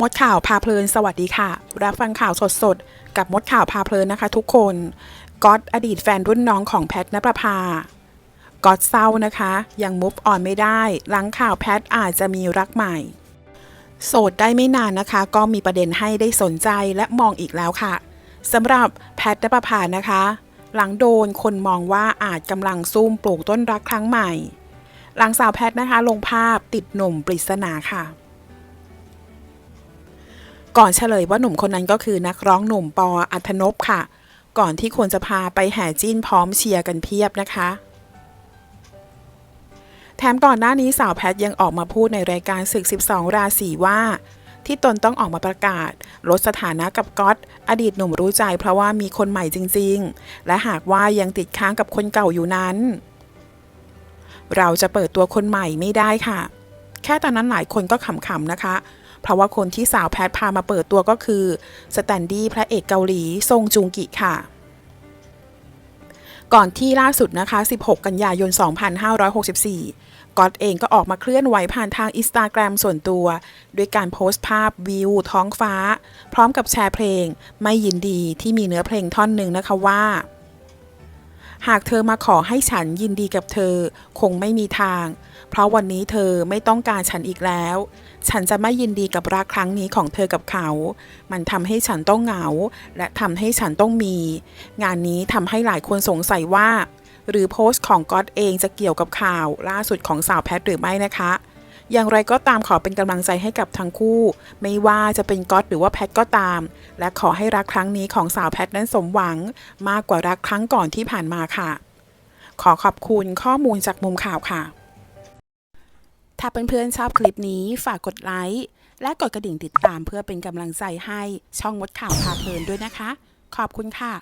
มดข่าวพาเพลินสวัสดีค่ะ รับฟังข่าวสดๆ กับมดข่าวพาเพลินนะคะทุกคนก๊อตอดีตแฟนรุ่นน้องของแพทนประภาก๊อตเศร้านะคะ ยังมุฟออนไม่ได้หลังข่าวแพทอาจจะมีรักใหม่ โสดได้ไม่นานนะคะ ก็มีประเด็นให้ได้สนใจและมองอีกแล้วค่ะสำหรับแพทนประภานะคะ หลังโดนคนมองว่าอาจกำลังซุ่มปลูกต้นรักครั้งใหม่ หลังสาวแพทนะคะลงภาพติดหนุ่มปริศนาค่ะ ก่อนเฉลยว่าหนุ่มคนนั้นก็คือนักร้องหนุ่มปออัธนพค่ะ ก่อนที่ควรจะพาไปแห่จิ้นพร้อมเชียร์กันเพียบนะคะ แถมก่อนหน้านี้สาวแพทยังออกมาพูดในรายการศึก 12 ราศีว่า ที่ตนต้องออกมาประกาศ ลดสถานะกับก๊อตอดีตหนุ่มรู้ใจเพราะว่ามีคนใหม่จริง ๆ และหากว่ายังติดค้างกับคนเก่าอยู่นั้น เราจะเปิดตัวคนใหม่ไม่ได้ค่ะ แค่ตอนนั้นหลายคนก็ขำๆนะคะ เพราะว่าคนที่สาวแพทพามาเปิดตัวก็คือสแตนดี้พระเอกเกาหลีซงจุงกิค่ะก่อนที่ล่าสุดนะคะ 16 กันยายน 2564 ก๊อตเองก็ออกมาเคลื่อนไหวผ่านทางอินสตาแกรมส่วนตัว ด้วยการโพสต์ภาพวิวท้องฟ้า พร้อมกับแชร์เพลง ไม่ยินดีที่มีเนื้อเพลงท่อนหนึ่งนะคะว่า หากเธอมาขอให้ฉันยินดีกับเธอ คงไม่มีทาง เพราะวันนี้เธอไม่ต้องการฉันอีกแล้ว ฉันจะไม่ยินดีกับรักครั้งนี้ของเธอกับเขา มันทำให้ฉันต้องเหงา และทำให้ฉันต้องมี งานนี้ทำให้หลายคนสงสัยว่า หรือโพสต์ของก๊อตเองจะเกี่ยวกับข่าวล่าสุดของสาวแพทหรือไม่นะคะ อย่างไรก็ตามขอเป็นกำลังใจให้กับทั้งคู่ ไม่ว่าจะเป็นก๊อตหรือว่าแพทก็ตาม และขอให้รักครั้งนี้ของสาวแพทนั้นสมหวัง มากกว่ารักครั้งก่อนที่ผ่านมาค่ะ ขอขอบคุณข้อมูลจากมุมข่าวค่ะ ถ้าเพื่อนๆชอบคลิปนี้ฝากกดไลค์และกดกระดิ่งติดตามเพื่อเป็นกำลังใจให้ช่องมดข่าวพาเพลินด้วยนะคะ ขอบคุณค่ะ